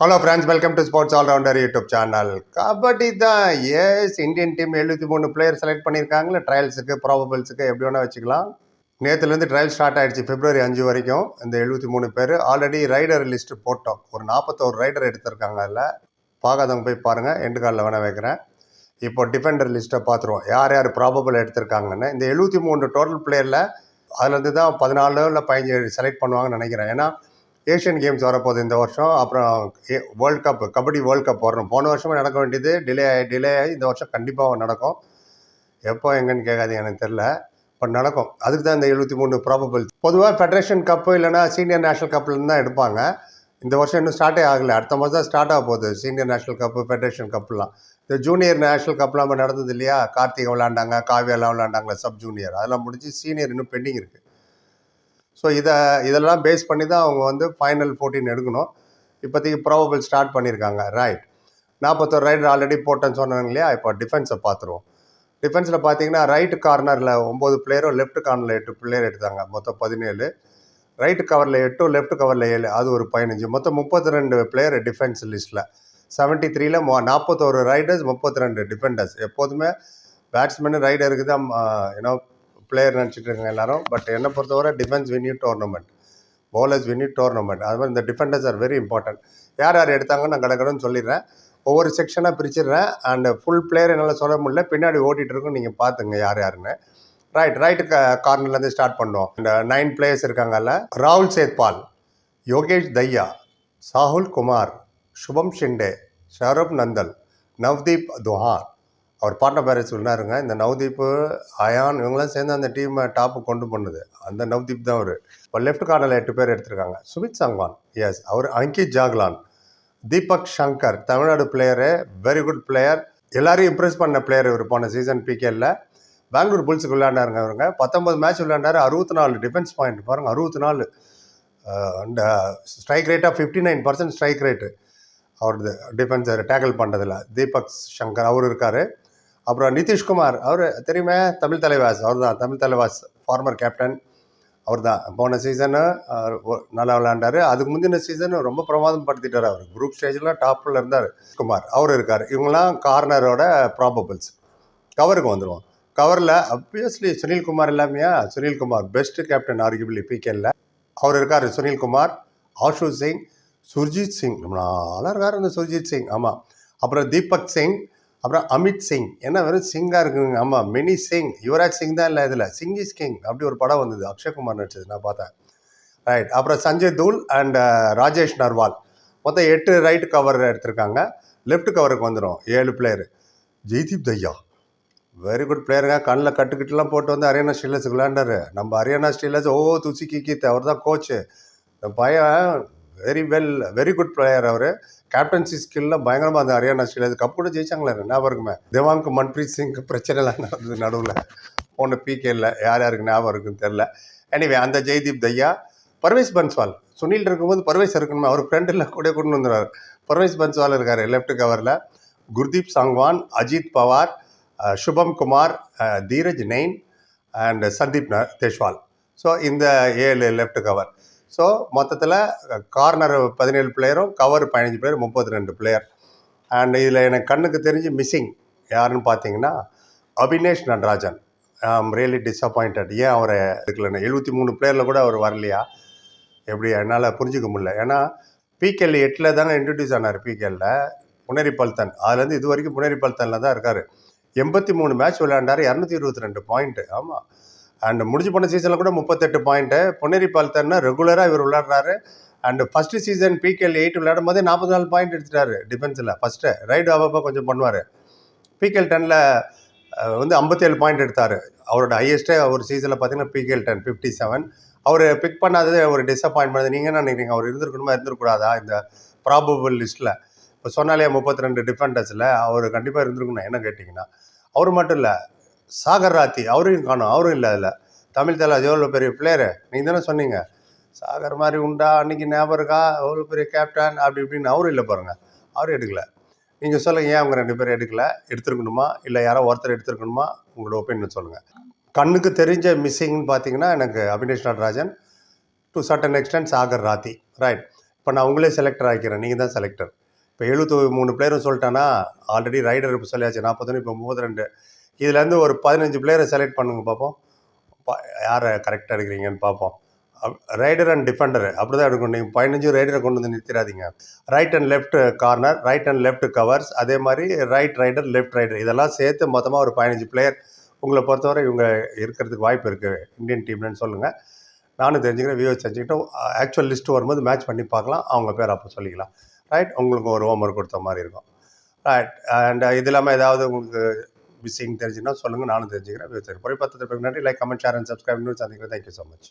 Hello friends welcome to sports allrounder YouTube channel kabaddi தான். Yes Indian team எழுபத்தி மூணு player select பண்ணியிருக்காங்களே ட்ரையல்ஸுக்கு ப்ராபபிள்ஸுக்கு எப்படி வேணால் வச்சுக்கலாம். நேற்றுலேருந்து ட்ரையல் ஸ்டார்ட் ஆகிடுச்சு பிப்ரவரி அஞ்சு வரைக்கும். இந்த எழுபத்தி மூணு பேர் ஆல்ரெடி ரைடர் லிஸ்ட்டு போட்டோம். ஒரு நாற்பத்தோரு ரைடர் எடுத்திருக்காங்க அதில். பார்க்காதவங்க போய் பாருங்கள் எண்டு காலில் வேணால் வைக்கிறேன். இப்போ டிஃபெண்டர் லிஸ்ட்டை பார்த்துருவோம். யார் யார் ப்ராபபிள் எடுத்திருக்காங்கன்னு. இந்த எழுபத்தி மூணு டோட்டல் பிளேயரில் அதுலேருந்து தான் பதினாலு இல்லை பதினஞ்சு செலக்ட் பண்ணுவாங்கன்னு நினைக்கிறேன். ஏன்னா ஏஷியன் கேம்ஸ் வரப்போகுது இந்த வருஷம். அப்புறம் world cup kabaddi world cup வரணும். போன வருஷமே நடக்க வேண்டியது. டிலே ஆகி டிலே ஆகி இந்த வருஷம் கண்டிப்பாக நடக்கும். எப்போ எங்கன்னு கேட்காது எனக்கு தெரில பட் நடக்கும். அதுக்கு தான் இந்த எழுபத்தி மூணு ப்ராபபிள் பொதுவாக ஃபெடரேஷன் கப்பு இல்லைனா சீனியர் நேஷனல் கப்லேருந்து தான் எடுப்பாங்க. இந்த வருஷம் இன்னும் ஸ்டார்ட்டே ஆகலை. அடுத்த மாதம் தான் ஸ்டார்ட் ஆக போகுது. சீனியர் நேஷனல் கப்பு ஃபெடரேஷன் கப்லாம் இந்த ஜூனியர் நேஷனல் கப்லாம் நடந்தது இல்லையா? கார்த்திகை விளாண்டாங்க காவியெல்லாம் விளாண்டாங்களே சப் ஜூனியர் அதெல்லாம் முடிஞ்சு சீனியர் இன்னும் பெண்டிங் இருக்குது ஸோ இதை இதெல்லாம் பேஸ் பண்ணி தான் அவங்க வந்து ஃபைனல் ஃபோர்டீன் எடுக்கணும். இப்போதைக்கு ப்ராபபிள் ஸ்டார்ட் பண்ணியிருக்காங்க. ரைட் நாற்பத்தோரு ரைடர் ஆல்ரெடி போட்டேன்னு சொன்னாங்க இல்லையா? இப்போ டிஃபென்ஸை பார்த்துருவோம். டிஃபென்ஸில் பார்த்தீங்கன்னா ரைட் கார்னரில் ஒம்பது பிளேயரும் லெஃப்ட் கார்னரில் எட்டு பிளேயர் எடுத்தாங்க. மொத்தம் பதினேழு. ரைட் கவரில் எட்டும் லெஃப்ட் கவரில் ஏழு. அது ஒரு பதினஞ்சு. மொத்தம் முப்பத்தி ரெண்டு பிளேயர் டிஃபென்ஸ் லிஸ்ட்டில் செவன்ட்டி த்ரீல நாற்பத்தோரு ரைடர்ஸ் முப்பத்தி ரெண்டு டிஃபெண்டர்ஸ் எப்போதுமே பேட்ஸ்மேனு ரைடருக்கு தான் ஏன்னா பிளேயர் நினச்சிட்டு இருக்காங்க எல்லாரும். பட் என்னை பொறுத்தவரை defence venue tournament bowlers venue tournament அது மாதிரி இந்த டிஃபெண்டர்ஸ் ஆர் வெரி இம்பார்ட்டன்ட் யார் யார் எடுத்தாங்கன்னு நான் கடற்கடன்னு சொல்லிடுறேன். ஒவ்வொரு செக்ஷனாக பிரிச்சிடுறேன். அண்ட் ஃபுல் பிளேயர் என்னால் சொல்ல முடியல. பின்னாடி ஓட்டிகிட்டு இருக்கும். நீங்கள் பார்த்துங்க யார் யாருன்னு. ரைட் ரைட்டு க கார்னர்லேருந்து ஸ்டார்ட் பண்ணுவோம். இந்த நைன் பிளேயர்ஸ் இருக்காங்கல்ல. ராகுல் சேத்பால் யோகேஷ் தையா சாகுல் குமார் சுபம் ஷிண்டே ஷரப் நந்தல் நவ்தீப் துஹான் அவர் பார்ட்னர் பேரண்ட்ஸ் சொன்னாருங்க இந்த நவ்தீப்பு அயான் இவங்களாம் சேர்ந்து அந்த டீமை டாப்பு கொண்டு பண்ணுது அந்த நவ்தீப் தான் அவர். இப்போ லெஃப்ட் கார்னரில் எட்டு பேர் எடுத்திருக்காங்க. சுமித் சங்வான் எஸ் அவர் Ankit Jaglan Deepak Shankar Tamil Nadu player very good player எல்லாரையும் இம்ப்ரெஸ் பண்ண பிளேயர் இவர் போன சீசன் பிகேல பெங்களூர் புல்ஸுக்கு விளையாண்டாருங்க அவருங்க. பத்தொம்பது மேட்ச் விளையாண்டாரு அறுபத்தி நாலு டிஃபென்ஸ் பாயிண்ட் பாருங்கள் அறுபத்தி நாலு அந்த ஸ்ட்ரைக் ரேட்டாக fifty nine percent strike rate அவரது டிஃபென்ஸ் டேக்கிள் பண்ணுறதில்ல தீபக் சங்கர் அவர் இருக்கார். அப்புறம் நிதிஷ்குமார் அவர் தெரியுமே? தமிழ் தலைவாஸ் அவர் தான் தமிழ் தலைவாஸ் ஃபார்மர் கேப்டன் அவர் தான் போன சீசனு நல்லா விளையாண்டாரு. அதுக்கு முந்தின சீசன் ரொம்ப பிரமாதம் படுத்திட்டார் அவர் குரூப் ஸ்டேஜில் டாப்பில் இருந்தார் குமார். அவர் இருக்கார். இவங்களாம் கார்னரோட ப்ராபபிள்ஸ் கவருக்கு வந்துடுவோம் கவரில் அப்வியஸ்லி சுனில்குமார் இல்லாமையா? சுனில்குமார் பெஸ்ட் கேப்டன் ஆர்கிபிளி பிகேல அவர் இருக்கார் சுனில்குமார் ஆஷு சிங் சுர்ஜித் சிங். ரொம்ப இருக்கார் இந்த சுர்ஜித் சிங். ஆமாம் அப்புறம் தீபக் சிங் அப்புறம் அமித் சிங். என்ன வெறும் சிங்காக இருக்குங்க ஆமாம் மினி சிங். யுவராஜ் சிங் தான் இல்லை இதில். சிங் இஸ் கிங் அப்படி ஒரு படம் வந்தது. அக்ஷய்குமார் நடிச்சது நான் பார்த்தேன். ரைட் அப்புறம் சஞ்சய் தூல் அண்ட் uh, ராஜேஷ் நர்வால். மொத்தம் எட்டு ரைட் கவர் எடுத்திருக்காங்க. லெஃப்ட் கவருக்கு வந்துடும் ஏழு player Jaideep Dahiya. Very good பிளேயருங்க கண்ணில் கட்டுக்கிட்டுலாம் போட்டு வந்து ஹரியானா ஸ்டீலர்ஸ் விளையாண்டாரு. நம்ம ஹரியானா ஸ்டீலர்ஸ் ஓ துசி கிக்கித் அவர் தான் கோச்சு இந்த பையன் very well very good player அவர். கேப்டன்சி ஸ்கில்ல பயங்கரமாக அந்த ஹரியானா அது கப் கூட ஜெயிச்சாங்களே ஞாபகம் இருக்குமே? தேவாங்க் மன்பிரீத் சிங் பிரச்சனைலாம் நடந்தது நடுவில். போன பிகேல யார் யாருக்கு ஞாபகம் இருக்குன்னு தெரில எனிவே அந்த ஜெய்தீப் தையா பர்வேஸ் பன்ஸ்வால். சுனில் இருக்கும்போது பர்வேஸ் இருக்கணுமே? அவர் ஃப்ரெண்டில் கூட கொண்டு வந்துடுறாரு பர்வேஸ் பன்ஸ்வால் இருக்கார் லெஃப்ட் கவரில் குர்தீப் சாங்வான் அஜித் பவார் சுபம் குமார் தீரஜ் நெயின் அண்ட் சந்தீப் தேஷ்வால். ஸோ இந்த ஏழு லெஃப்ட் கவர் ஸோ மொத்தத்தில் கார்னர் பதினேழு பிளேயரும் கவர் பதினஞ்சு பிளேயர் முப்பத்தி ரெண்டு பிளேயர் அண்ட் இதில் எனக்கு கண்ணுக்கு தெரிஞ்சு மிஸ்ஸிங் யாருன்னு பார்த்தீங்கன்னா Abinesh Natarajan. I'm really disappointed ஏன் அவரை எடுக்கலன்னு? எழுபத்தி மூணு பிளேயரில் கூட அவர் வரலையா? எப்படி என்னால் புரிஞ்சுக்க முடியல. ஏன்னா பிகேஎல் எட்டில் தானே இன்ட்ரடியூஸ் ஆனார் பிகேஎல்ல புனேரி பல்தன். அதுலேருந்து இது வரைக்கும் புனேரி பல்தனில் தான் இருக்கார். எண்பத்தி மூணு மேட்ச் விளையாண்டார் இரநூத்தி இருபத்தி ரெண்டு பாயிண்ட்டு ஆமாம் அண்ட் முடிஞ்சு போன சீசனில் கூட முப்பத்தெட்டு பாயிண்ட்டு பொன்னேரி பல்தன்னா ரெகுலராக இவர் விளையாடுறாரு. And first season PKL eight விளையாடும் போதே நாற்பத்தி நாலு பாயிண்ட் எடுத்துட்டாரு டிஃபென்ஸில் ஃபஸ்ட்டு ரைடு அவப்போ கொஞ்சம் பண்ணுவார். பிகேஎல் டெனில் வந்து ஐம்பத்தேழு பாயிண்ட் எடுத்தார். அவரோட ஹையஸ்ட்டே ஒரு சீசனில் பார்த்தீங்கன்னா பிகேஎல் டென் ஃபிஃப்டி செவன் அவர் பிக் பண்ணாதது ஒரு டிசப்பாயின்மெண்ட் நீங்கள் என்ன நினைக்கிறீங்க? அவர் இருந்திருக்கணுமா? இருந்திருக்கூடாதா இந்த ப்ராபபிள் லிஸ்ட்டில் இப்போ சொன்னாலே முப்பத்தி ரெண்டு டிஃபெண்டர்ஸில் அவர் கண்டிப்பாக இருந்திருக்கணும். என்ன கேட்டிங்கன்னா அவர் மட்டும் இல்லை சாகர் ராத்தி அவரையும் காணும். அவரும் இல்லை அதில். தமிழ் தலா எவ்வளோ பெரிய பிளேயரு நீங்கள் தானே சொன்னீங்க. சாகர் மாதிரி உண்டா? அன்னைக்கு ஞாபகம் இருக்கா? எவ்வளோ பெரிய கேப்டன் அப்படி இப்படின்னு அவரும் இல்லை பாருங்கள் அவரும் எடுக்கல. நீங்கள் சொல்லுங்கள் ஏன் அவங்க ரெண்டு பேரும் எடுக்கல? எடுத்துருக்கணுமா? இல்லை யாரோ ஒருத்தர் எடுத்துருக்கணுமா? உங்களோட ஒப்பீனியன் சொல்லுங்கள் கண்ணுக்கு தெரிஞ்ச மிஸ்ஸிங்னு பார்த்தீங்கன்னா எனக்கு Abinesh Natarajan to certain extent Sagar Rathi. Right இப்போ நான் உங்களே செலக்டர் ஆகிக்கிறேன் நீங்கள் தான் செலக்டர் இப்போ எழுபத்தி மூணு பிளேயரும் சொல்லிட்டேன்னா ஆல்ரெடி ரைடர் இப்போ சொல்லியாச்சு. நாற்பத்தொன்று இப்போ முப்பத்தி ரெண்டு. இதுலேருந்து ஒரு பதினஞ்சு பிளேயரை செலக்ட் பண்ணுங்க பார்ப்போம் பா- யாரை கரெக்டாக எடுக்கிறீங்கன்னு பார்ப்போம் ரைடர் அண்ட் டிஃபெண்டர் அப்படி தான் எடுக்கணும். நீங்கள் பதினஞ்சு ரைடரை கொண்டு வந்து நிறுத்திடாதீங்க. Right and left corner right and left covers அதே மாதிரி ரைட் ரைடர் லெஃப்ட் ரைடர் இதெல்லாம் சேர்த்து மொத்தமாக ஒரு பதினஞ்சு பிளேயர் உங்களை பொறுத்தவரை இவங்க இருக்கிறதுக்கு வாய்ப்பு இருக்குது இந்தியன் டீம்லன்னு சொல்லுங்கள் நானும் தெரிஞ்சுக்கிறேன் வியூஸ் தெரிஞ்சுக்கிட்டோம். ஆக்சுவல் லிஸ்ட் வரும்போது மேட்ச் பண்ணி பார்க்கலாம். அவங்க பேர் அப்போ சொல்லிக்கலாம். ரைட் உங்களுக்கு ஒரு ஹோம் ஒர்க் கொடுத்த மாதிரி இருக்கும். ரைட் அண்ட் இது இல்லாமல் ஏதாவது உங்களுக்கு விஷயம் தெரிஞ்சுன்னா சொல்லுங்கள் நானும் தெரிஞ்சுக்கிறேன். வியூஸ் பத்து நன்றி. Like comment share and subscribe சந்திக்கிறேன். Thank you so much